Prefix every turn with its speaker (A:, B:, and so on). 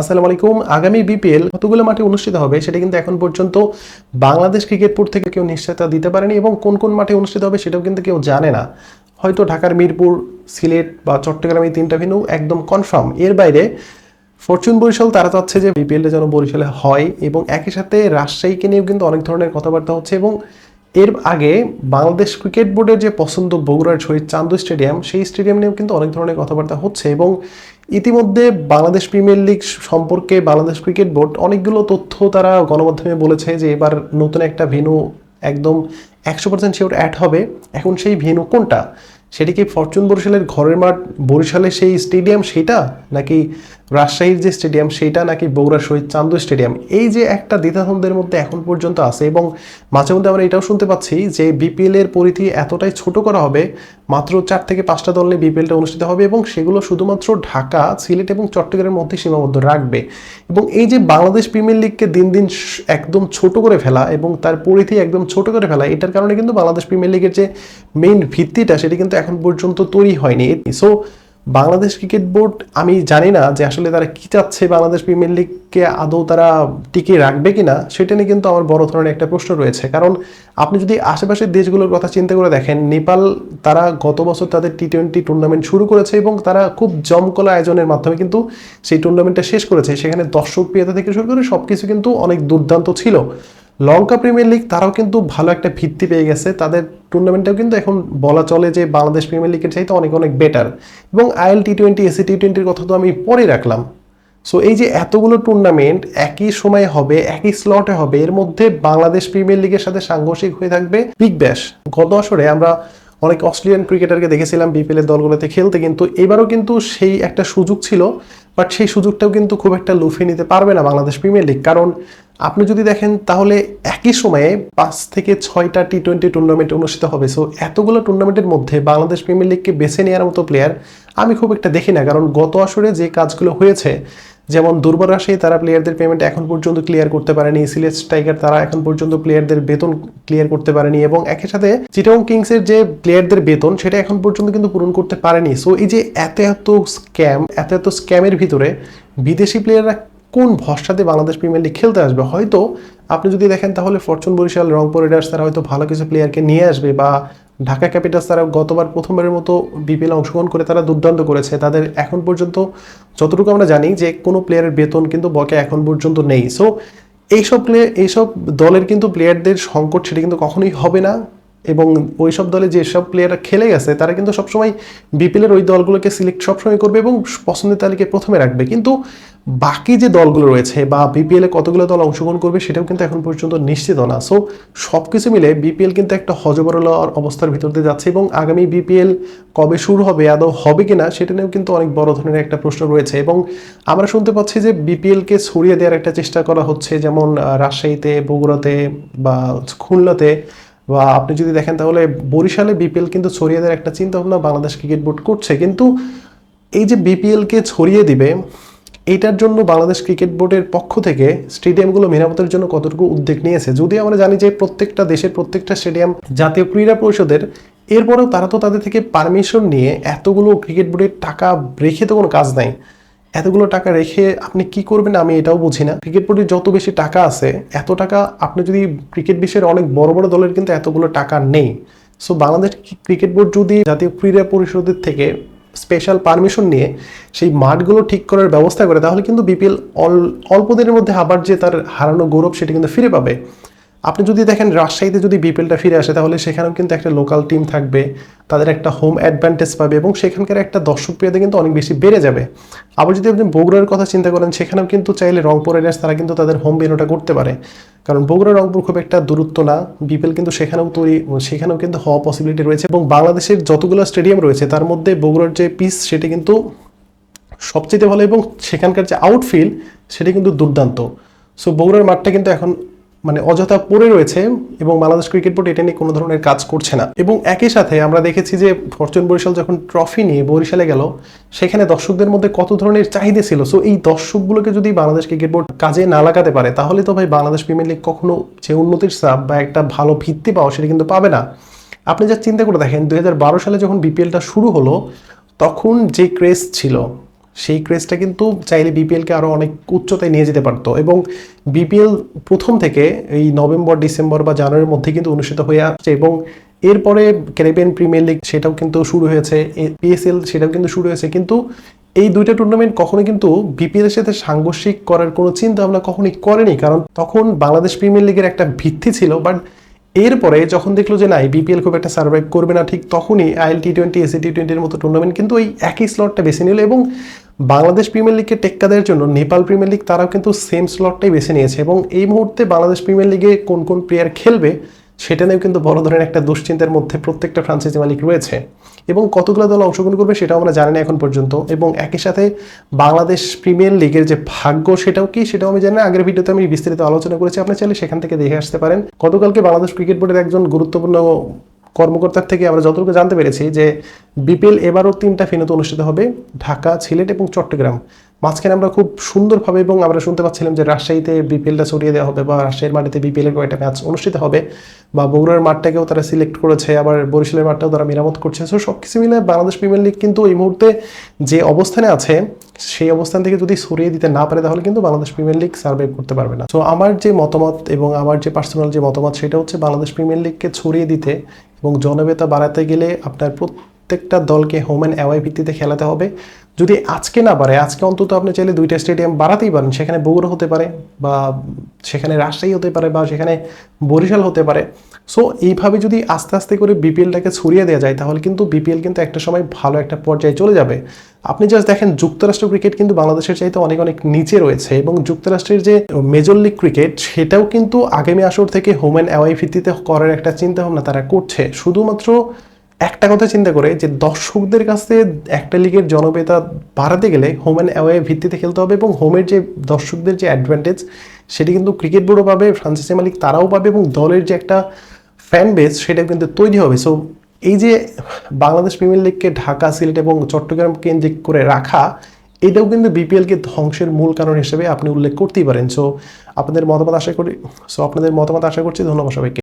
A: আসসালামু আলাইকুম। আগামী বিপিএল কতগুলো মাঠে অনুষ্ঠিত হবে সেটা কিন্তু এখন পর্যন্ত বাংলাদেশ ক্রিকেট বোর্ড থেকে কেউ নিশ্চয়তা দিতে পারেনি এবং কোন কোন মাঠে অনুষ্ঠিত হবে সেটাও কিন্তু কেউ জানে না। হয়তো ঢাকার মিরপুর, সিলেট বা চট্টগ্রাম এই তিনটা ভেন্যু একদম কনফার্ম এর বাইরে ফরচুন বরিশাল তারা চাচ্ছে যে বিপিএলটা যেন বরিশালে হয় এবং একই সাথে রাজশাহীকে নিয়েও কিন্তু অনেক ধরনের কথাবার্তা হচ্ছে এবং এর আগে বাংলাদেশ ক্রিকেট বোর্ডের যে পছন্দ বগুড়ার শহীদ চান্দু স্টেডিয়াম, সেই স্টেডিয়াম নিয়েও কিন্তু অনেক ধরনের কথাবার্তা হচ্ছে এবং ইতিমধ্যে বাংলাদেশ প্রিমিয়ার লিগ সম্পর্কে বাংলাদেশ ক্রিকেট বোর্ড অনেকগুলো তথ্য তারা গণমাধ্যমে বলেছে যে এবার নতুন একটা ভেনু একদম একশো পার্সেন্ট শিওর অ্যাড হবে। এখন সেই ভেনু কোনটা? সেটি কি ফরচুন বরিশালের ঘরের মাঠ, বরিশালের সেই স্টেডিয়াম সেটা? নাকি রাজশাহীর যে স্টেডিয়াম সেটা নাকি বগুড়ার শহীদ চান্দু স্টেডিয়াম। এই যে একটা দ্বিধাদ্বন্দ্বের মধ্যে এখন পর্যন্ত আছে এবং মাঝে মধ্যে আমরা এটাও শুনতে পাচ্ছি যে বিপিএল এর পরিধি এতটাই ছোট করা হবে, মাত্র চার থেকে পাঁচটা দল নিয়ে বিপিএলটা অনুষ্ঠিত হবে এবং সেগুলো শুধুমাত্র ঢাকা, সিলেট এবং চট্টগ্রামের মধ্যে সীমাবদ্ধ রাখবে। এবং এই যে বাংলাদেশ প্রিমিয়ার লিগকে দিন দিন একদম ছোট করে ফেলা এবং তার পরিধি একদম ছোট করে ফেলা, এটার কারণে কিন্তু বাংলাদেশ প্রিমিয়ার লিগের যে মেইন ভিত্তিটা, সেটি কিন্তু এখন পর্যন্ত তৈরি হয়নি। সো বাংলাদেশ ক্রিকেট বোর্ড, আমি জানি না যে আসলে তারা কি চাচ্ছে বাংলাদেশ প্রিমিয়ার লিগকে আদৌ তারা টিকিয়ে রাখবে কিনা, সেটা নিয়ে কিন্তু আমার বড় ধরনের একটা প্রশ্ন রয়েছে। কারণ আপনি যদি আশেপাশের দেশগুলোর কথা চিন্তা করে দেখেন, নেপাল তারা গত বছর তাদের টি টোয়েন্টি টুর্নামেন্ট শুরু করেছে এবং তারা খুব জমকলা আয়োজনের মাধ্যমে কিন্তু সেই টুর্নামেন্টটা শেষ করেছে। সেখানে দর্শক প্রিয়তা থেকে শুরু করে সব কিছু কিন্তু অনেক দুর্দান্ত ছিল। লঙ্কা প্রিমিয়ার লিগ, তারাও কিন্তু ভালো একটা ভিত্তি পেয়ে গেছে। তাদের টুর্নামেন্টটাও কিন্তু এখন বলা চলে যে বাংলাদেশ প্রিমিয়ার লিগের চাইতে অনেক অনেক বেটার এবং I L T twenty S A T টোয়েন্টির কথা তো আমি পরে রাখলাম। সো এই যে এতগুলো টুর্নামেন্ট একই সময়ে হবে, একই স্লটে হবে, এর মধ্যে বাংলাদেশ প্রিমিয়ার লিগের সাথে সাংঘর্ষিক হয়ে থাকবে বিগ ব্যাশ গত আসরে আমরা অনেক অস্ট্রেলিয়ান ক্রিকেটারকে দেখেছিলাম বিপিএল এর দলগুলোতে খেলতে, কিন্তু এবারও কিন্তু সেই একটা সুযোগ ছিল বাট সেই সুযোগটাও কিন্তু খুব একটা লুফে নিতে পারবে না বাংলাদেশ প্রিমিয়ার লিগ কারণ আপনি যদি দেখেন, তাহলে একই সময়ে পাঁচ থেকে ছয়টা টি টোয়েন্টি টুর্নামেন্ট অনুষ্ঠিত হবে। সো এতগুলো টুর্নামেন্টের মধ্যে বাংলাদেশ প্রিমিয়ার লিগকে বেছে নেওয়ার মতো প্লেয়ার আমি খুব একটা দেখি না। কারণ গত আসরে যে কাজগুলো হয়েছে যেমন দুর্বল রাশিয়ায় তারা প্লেয়ারদের পেমেন্ট এখন পর্যন্ত ক্লিয়ার করতে পারেনি। সিলেট স্ট্রাইকার তারা এখন পর্যন্ত প্লেয়ারদের বেতন ক্লিয়ার করতে পারেনি এবং একই সাথে চিটাগং কিংসের যে প্লেয়ারদের বেতন, সেটা এখন পর্যন্ত কিন্তু পূরণ করতে পারেনি। সো এই যে এত এত স্ক্যাম এত এত স্ক্যামের ভিতরে বিদেশি প্লেয়াররা কোন ভরসাতে বাংলাদেশ প্রিমিয়ার লিগ খেলতে আসবে? হয়তো আপনি যদি দেখেন তাহলে ফরচুন বরিশাল, রংপুর রেডার্স তারা হয়তো ভালো কিছু প্লেয়ারকে নিয়ে আসবে বা ঢাকা ক্যাপিটালস তারা গতবার প্রথমবারের মতো বিপিএল অংশগ্রহণ করে তারা দুর্দান্ত করেছে। তাদের এখন পর্যন্ত যতটুকু আমরা জানি যে কোনো প্লেয়ারের বেতন কিন্তু বকে এখন পর্যন্ত নেই। সো এইসব প্লেয়ার এইসব দলের কিন্তু প্লেয়ারদের সংকট সেটা কিন্তু কখনোই হবে না। এবং ওই সব দলে যেসব প্লেয়াররা খেলে গেছে, তারা কিন্তু সবসময় বিপিএলের ওই দলগুলোকে সিলেক্ট সবসময় করবে এবং পছন্দের তালিকায় প্রথমে রাখবে। কিন্তু বাকি যে দলগুলো রয়েছে বা বিপিএল কতগুলো দল অংশগ্রহণ করবে সেটাও কিন্তু এখন পর্যন্ত নিশ্চিত না। সো সব কিছু মিলে বিপিএল কিন্তু একটা হজবরল অবস্থার ভিতর দিয়ে যাচ্ছে এবং আগামী বিপিএল কবে শুরু হবে, আদৌ হবে কিনা, সেটা নিয়েও কিন্তু অনেক বড় ধরনের একটা প্রশ্ন রয়েছে। এবং আমরা শুনতে পাচ্ছি যে বিপিএলকে ছড়িয়ে দেওয়ার একটা চেষ্টা করা হচ্ছে, যেমন রাজশাহীতে, বগুড়াতে বা খুলনাতে। বা আপনি যদি দেখেন তাহলে বরিশালে বিপিএল কিন্তু ছড়িয়ে দেওয়ার একটা চিন্তা ভাবনা বাংলাদেশ ক্রিকেট বোর্ড করছে। কিন্তু এই যে বিপিএলকে ছড়িয়ে দিবে এইটার জন্য বাংলাদেশ ক্রিকেট বোর্ডের পক্ষ থেকে স্টেডিয়ামগুলো মেরামতের জন্য কতটুকু উদ্যোগ নিয়েছে? যদি আমরা জানি যে প্রত্যেকটা দেশের প্রত্যেকটা স্টেডিয়াম জাতীয় ক্রীড়া পরিষদের, এরপরেও তারা তো তাদের থেকে পারমিশন নিয়ে এতগুলো ক্রিকেট বোর্ডের টাকা রেখে তো কোনো কাজ নাই। এতগুলো টাকা রেখে আপনি কি করবেন আমি এটাও বুঝি না। ক্রিকেট বোর্ডের যত বেশি টাকা আছে, এত টাকা আপনি যদি ক্রিকেট বিশ্বের অনেক বড় বড় দলের কিন্তু এতগুলো টাকা নেই। সো বাংলাদেশ ক্রিকেট বোর্ড যদি জাতীয় ক্রীড়া পরিষদের থেকে স্পেশাল পারমিশন নিয়ে সেই মাঠগুলো ঠিক করার ব্যবস্থা করে, তাহলে কিন্তু বিপিএল অল্প দিনের মধ্যে আবার যে তার হারানো গৌরব সেটা কিন্তু ফিরে পাবে। আপনি যদি দেখেন রাজশাহীতে যদি বিপিএলটা ফিরে আসে, তাহলে সেখানেও কিন্তু একটা লোকাল টিম থাকবে, তাদের একটা হোম অ্যাডভান্টেজ পাবে এবং সেখানকার একটা দর্শক প্রিয়তা কিন্তু অনেক বেশি বেড়ে যাবে। আবার যদি আপনি বগুড়ার কথা চিন্তা করেন, সেখানেও কিন্তু চাইলে রংপুর রাইডার্স তারা কিন্তু তাদের হোম বেনোটা করতে পারে। কারণ বগুড়া, রংপুর খুব একটা দূরত্ব না, বিপিএল কিন্তু সেখানেও তৈরি, সেখানেও কিন্তু হওয়া পসিবিলিটি রয়েছে এবং বাংলাদেশের যতগুলো স্টেডিয়াম রয়েছে, তার মধ্যে বগুড়ার যে পিস সেটা কিন্তু সবচেয়ে ভালো এবং সেখানকার যে আউটফিল্ড সেটা কিন্তু দুর্দান্ত। সো বগুড়ার মাঠটা কিন্তু এখন মানে অযথা পড়ে রয়েছে এবং বাংলাদেশ ক্রিকেট বোর্ড এটা নিয়ে কোনো ধরনের কাজ করছে না। এবং একই সাথে আমরা দেখেছি যে ফরচুন বরিশাল যখন ট্রফি নিয়ে বরিশালে গেল, সেখানে দর্শকদের মধ্যে কত ধরনের চাহিদা ছিল? সো এই দর্শকগুলোকে যদি বাংলাদেশ ক্রিকেট বোর্ড কাজে না লাগাতে পারে, তাহলে তো ভাই বাংলাদেশ প্রিমিয়ার লিগ কখনো যে উন্নতির চাপ বা একটা ভালো ভিত্তি পাওয়া সেটা কিন্তু পাবে না। আপনি যা চিন্তা করে দেখেন দু হাজার বারো সালে যখন বিপিএলটা শুরু হলো, তখন যে ক্রেজ ছিল সেই ক্রেজটা কিন্তু চাইলে বিপিএলকে আরও অনেক উচ্চতায় নিয়ে যেতে পারতো এবং বিপিএল প্রথম থেকে এই নভেম্বর, ডিসেম্বর বা জানুয়ারির মধ্যে কিন্তু অনুষ্ঠিত হয়ে আসছে এবং এরপরে ক্যারিবিয়ান প্রিমিয়ার লিগ সেটাও কিন্তু শুরু হয়েছে পিএসএল সেটাও কিন্তু শুরু হয়েছে, কিন্তু এই দুইটা টুর্নামেন্ট কখনো কিন্তু বিপিএল এর সাথে সাংঘর্ষিক করার কোনো চিন্তা ভাবনা কখনোই করেনি, কারণ তখন বাংলাদেশ প্রিমিয়ার লিগের একটা ভিত্তি ছিল বাট এরপরে যখন দেখল যে না বিপিএল খুব একটা সার্ভাইভ করবে না, ঠিক তখনই I L T twenty S A T টোয়েন্টির মতো টুর্নামেন্ট কিন্তু ওই একই স্লটটা বেছে নিল এবং বাংলাদেশ প্রিমিয়ার লিগকে টেক্কা দেওয়ার জন্য নেপাল প্রিমিয়ার লিগ তারাও কিন্তু সেম স্লটটাই বেছে নিয়েছে এবং এই মুহূর্তে বাংলাদেশ প্রিমিয়ার লিগে কোন কোন প্লেয়ার খেলবে সেটা নিয়েও কিন্তু বড় ধরনের একটা দুশ্চিন্তার মধ্যে প্রত্যেকটা ফ্রান্সাইজি মালিক রয়েছে এবং কতগুলো দল অংশগ্রহণ করবে সেটাও আমরা জানি না এখন পর্যন্ত এবং একই সাথে বাংলাদেশ প্রিমিয়ার লিগের যে ভাগ্য সেটাও কি সেটাও আমি জানি না। আগের ভিডিওতে আমি বিস্তারিত আলোচনা করেছি, আপনি চাইলে সেখান থেকে দেখে আসতে পারেন। গতকালকে বাংলাদেশ ক্রিকেট বোর্ডের একজন গুরুত্বপূর্ণ কর্মকর্তার থেকে আমরা যতটুকু জানতে পেরেছি যে বিপিএল এবারও তিনটা ফেনুতে অনুষ্ঠিত হবে, ঢাকা, সিলেট এবং চট্টগ্রাম। মাঝখানে আমরা খুব সুন্দরভাবে এবং আমরা শুনতে পাচ্ছিলাম যে রাজশাহীতে বিপিএলটা ছড়িয়ে দেওয়া হবে বা রাজশাহীর মাটিতে বিপিএলের কয়েকটা ম্যাচ অনুষ্ঠিত হবে বা বগুড়ার মাঠটাকেও তারা সিলেক্ট করেছে, আবার বরিশালের মাঠটাও তারা মেরামত করছে। সো সব কিছু মিলে বাংলাদেশ প্রিমিয়ার লিগ কিন্তু এই মুহূর্তে যে অবস্থানে আছে, সেই অবস্থান থেকে যদি সরিয়ে দিতে না পারে, তাহলে কিন্তু বাংলাদেশ প্রিমিয়ার লিগ সার্ভাইভ করতে পারবে না। তো আমার যে মতামত এবং আমার যে পার্সোনাল যে মতামত, সেটা হচ্ছে বাংলাদেশ প্রিমিয়ার লিগকে ছড়িয়ে দিতে এবং জনবেতা বাড়াতে গেলে আপনার প্রত্যেকটা দলকে হোম অ্যান্ড অ্যাওয়াই ভিত্তিতে খেলাতে হবে। যদি আজকে না পারে আজকে অন্তত আপনি চাইলে দুইটা স্টেডিয়াম বাড়াতেই পারেন। সেখানে বগুড়া হতে পারে বা সেখানে রাজশাহী হতে পারে বা সেখানে বরিশাল হতে পারে। সো এইভাবে যদি আস্তে আস্তে করে বিপিএলটাকে ছড়িয়ে দেওয়া যায়, তাহলে কিন্তু বিপিএল কিন্তু একটা সময় ভালো একটা পর্যায়ে চলে যাবে। আপনি জাস্ট দেখেন, যুক্তরাষ্ট্র ক্রিকেট কিন্তু বাংলাদেশের চাইতে অনেক অনেক নিচে রয়েছে এবং যুক্তরাষ্ট্রের যে মেজর লিগ ক্রিকেট সেটাও কিন্তু আগামী আসর থেকে হোম অ্যান্ড অ্যাওয়াই ভিত্তিতে করার একটা চিন্তা ভাবনা তারা করছে। শুধুমাত্র একটা কথা চিন্তা করে যে দর্শকদের কাছে একটা লিগের জনপ্রিয়তা বাড়াতে গেলে হোম অ্যান্ড অ্যাওয়ে ভিত্তিতে খেলতে হবে এবং হোমের যে দর্শকদের যে অ্যাডভান্টেজ সেটি কিন্তু ক্রিকেট বোর্ডও পাবে ফ্রান্সিসি মালিক তারাও পাবে এবং দলের যে একটা ফ্যান বেস সেটা কিন্তু তৈরি হবে। সো এই যে বাংলাদেশ প্রিমিয়ার লিগকে ঢাকা, সিলেট এবং চট্টগ্রাম কেন্দ্রিক করে রাখা, এটাও কিন্তু বিপিএলকে ধ্বংসের মূল কারণ হিসেবে আপনি উল্লেখ করতেই পারেন। সো আপনাদের মতামত আশা করি সো আপনাদের মতামত আশা করছি, ধন্যবাদ সবাইকে।